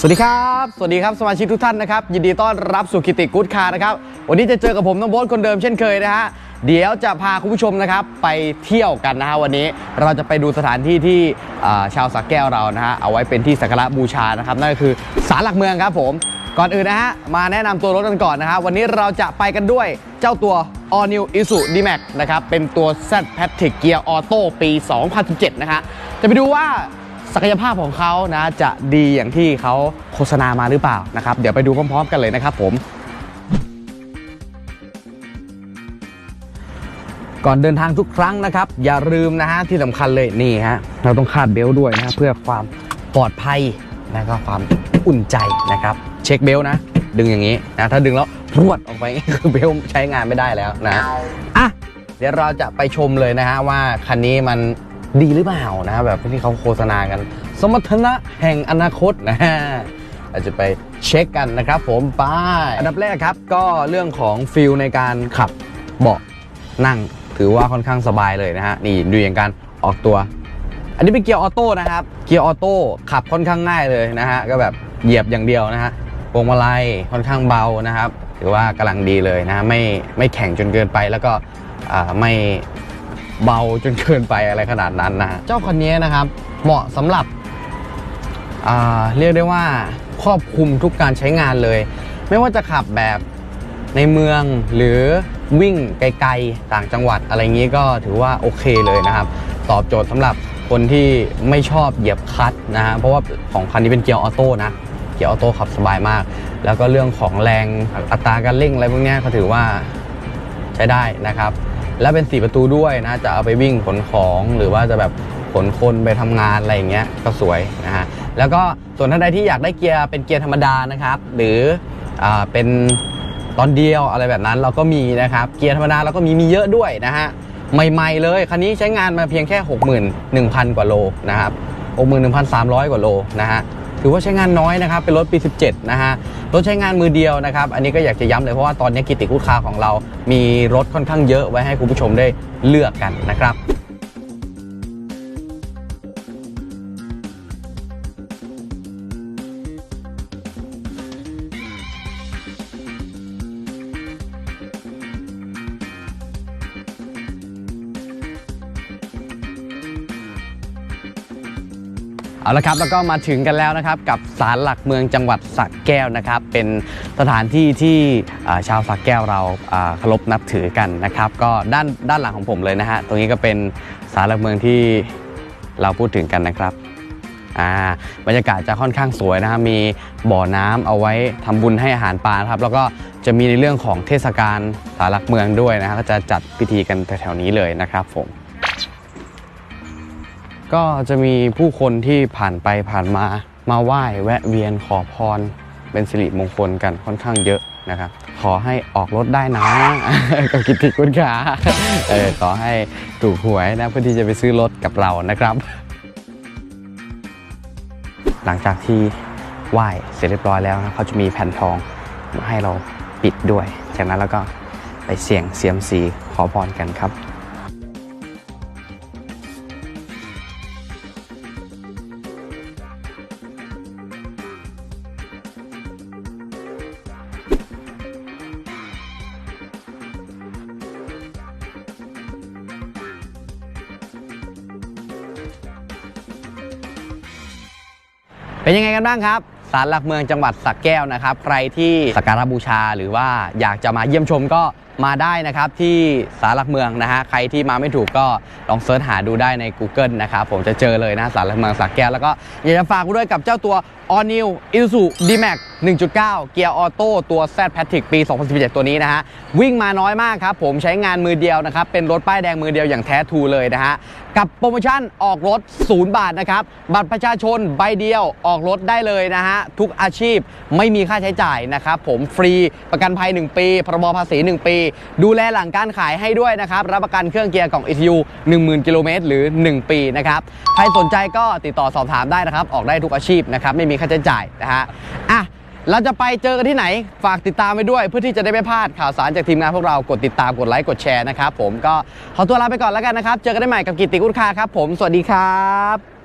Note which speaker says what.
Speaker 1: สวัสดีครับ สวัสดีครับสมาชิกทุกท่านนะครับ ยินดีต้อนรับสู่กิติกู๊ดคาร์นะครับ วันนี้จะเจอกับผมน้องโบ๊ทคนเดิมเช่นเคยนะฮะ เดี๋ยวจะพาคุณผู้ชมนะครับไปเที่ยวกันนะฮะวันนี้เราจะไปดูสถานที่ที่อ่าชาวสักแก้วเรานะฮะเอาไว้เป็นที่สักการะบูชานะครับนั่นก็คือศาลหลักเมืองครับผม ก่อนอื่นนะฮะมาแนะนำตัวรถกันก่อนนะฮะวันนี้เราจะไปกันด้วยเจ้าตัว All New Isuzu D-Max นะครับเป็นตัว Z Patrick Gear Auto ปี 2017 นะฮะจะไปดูว่า ศักยภาพของเขานะจะดีอย่างที่เขาโฆษณามาหรือเปล่านะครับ เดี๋ยวไปดูพร้อมๆ กันเลยนะครับผม ก่อนเดินทางทุกครั้งนะครับ อย่าลืมนะฮะที่สำคัญเลยนี่ฮะเราต้องคาดเบลต์ด้วยนะเพื่อความปลอดภัยและก็ความอุ่นใจนะครับ เช็คเบลต์นะ ดึงอย่างนี้นะถ้าดึงแล้วพรวดออกไปคือเบลต์ใช้งานไม่ได้แล้วนะอะเดี๋ยวเราจะไปชมเลยนะฮะว่าคันนี้มัน ดีหรือเปล่านะฮะแบบที่เขาโฆษณากัน สมรรถนะแห่งอนาคตนะฮะเราจะไปเช็คกันนะครับผมไปอันดับแรกครับก็เรื่องของฟิลในการขับเบาะนั่ง ถือว่าค่อนข้างสบายเลยนะฮะนี่ดูอย่างการออกตัว อันนี้เป็นเกียร์ออโต้นะครับเกียร์ออโต้ขับค่อนข้างง่ายเลยนะฮะก็แบบเหยียบอย่างเดียวนะฮะพวงมาลัยค่อนข้างเบานะครับถือว่ากำลังดีเลยนะไม่ไม่แข็งจนเกินไปแล้วก็ไม่ เบาจนเกินไปอะไรขนาดนั้นนะเจ้าคันนี้นะครับ เหมาะสำหรับเรียกได้ว่าครอบคลุมทุกการใช้งานเลย ไม่ว่าจะขับแบบในเมืองหรือวิ่งไกลๆต่างจังหวัดอะไรงี้ก็ถือว่าโอเคเลยนะครับ ตอบโจทย์สำหรับคนที่ไม่ชอบเหยียบคลัตช์นะฮะเพราะว่าของคันนี้เป็นเกียร์ออโต้นะเกียร์ออโต้ขับสบายมาก แล้วก็เรื่องของแรงอัตราการเร่งอะไรพวกนี้ยก็ถือว่าใช้ได้นะครับ และเป็น4ประตูด้วยนะจะเอาไปวิ่งขนของหรือว่าจะแบบขนคนไปทำงานอะไรอย่างเงี้ยก็สวยนะฮะแล้วก็ส่วนท่านใดที่อยากได้เกียร์เป็นเกียร์ธรรมดานะครับ หรืออาเป็นตอนเดียวอะไรแบบนั้นเราก็มีนะครับเกียร์ธรรมดาเราก็มีมีเยอะด้วยนะฮะใหม่ๆเลยคันนี้ใช้งานมาเพียงแค่ 61,000 กว่าโลนะครับ61,300 กว่าโลนะฮะ ถือว่าใช้งานน้อยนะครับ เป็นรถปี 17 นะฮะ รถใช้งานมือเดียวนะครับ อันนี้ก็อยากจะย้ำเลยเพราะว่าตอนนี้กิติคูคาของเรา มีรถค่อนข้างเยอะไว้ให้คุณผู้ชมได้เลือกกันนะครับ เอาละครับแล้วก็มาถึงกันแล้วนะครับกับศาลหลักเมืองจังหวัดสระแก้วนะครับ เป็นสถานที่ที่ชาวสระแก้วเราเคารพนับถือกันนะครับ ก็ด้านด้านหลังของผมเลยนะฮะตรงนี้ก็เป็นศาลหลักเมืองที่เราพูดถึงกันนะครับบรรยากาศจะค่อนข้างสวยนะครับมีบ่อน้ำเอาไว้ทำบุญให้อาหารปลาครับ แล้วก็จะมีในเรื่องของเทศกาลศาลหลักเมืองด้วยนะฮะก็จะจัดพิธีกันแถวๆนี้เลยนะครับผม ก็จะมีผู้คนที่ผ่านไปผ่านมามาไหว้แวะเวียนขอพร เป็นสิริมงคลกันค่อนข้างเยอะนะครับ ขอให้ออกรถได้นะ กับกิติคุณขาเออขอให้ถูกหวยนะเพื่อที่จะไปซื้อรถกับเรานะครับ หลังจากที่ไหว้เสร็จเรียบร้อยแล้วนะเขาจะมีแผ่นทองมาให้เราปิดด้วย จากนั้นแล้วก็ไปเสี่ยงเซียมซีขอพรกันครับ เป็นยังไงกันบ้างครับศาลหลักเมืองจังหวัดสักแก้วนะครับ ใครที่สักการะบูชาหรือว่าอยากจะมาเยี่ยมชมก็ มาได้นะครับที่ศาลหลักเมืองนะฮะใครที่มาไม่ถูกก็ลองเสิร์ชหาดูได้ใน Google นะครับผมจะเจอเลยนะศาลหลักเมืองสระแก้วแล้วก็อยากจะฝากด้วยกับเจ้าตัว All New Isuzu D-Max 1.9 เกียร์ออโต้ตัว Z Patrick ปี 2017 ตัวนี้นะฮะวิ่งมาน้อยมากครับผมใช้งานมือเดียวนะครับเป็นรถป้ายแดงมือเดียวอย่างแท้ทูเลยนะฮะกับโปรโมชั่นออกรถ 0 บาทนะครับบัตรประชาชนใบเดียวออกรถได้เลยนะฮะทุกอาชีพไม่มีค่าใช้จ่ายนะครับผมฟรีประกันภัย 1 ปีพรบภาษี 1 ปีดูแลหลังการขายให้ด้วยนะครับ รับประกันเครื่องเกียร์กล่อง ECU 10,000 กิโลเมตรหรือ 1 ปีนะครับ ใครสนใจก็ติดต่อสอบถามได้นะครับ ออกได้ทุกอาชีพนะครับ ไม่มีค่าใช้จ่ายนะฮะอะเราจะไปเจอกันที่ไหน ฝากติดตามไปด้วย เพื่อที่จะได้ไม่พลาดข่าวสารจากทีมงานพวกเรา กดติดตาม กดไลค์ กดแชร์นะครับผม ก็ขอตัวลาไปก่อนแล้วกันนะครับ เจอกันได้ใหม่กับกิตติกุลคาครับผม สวัสดีครับ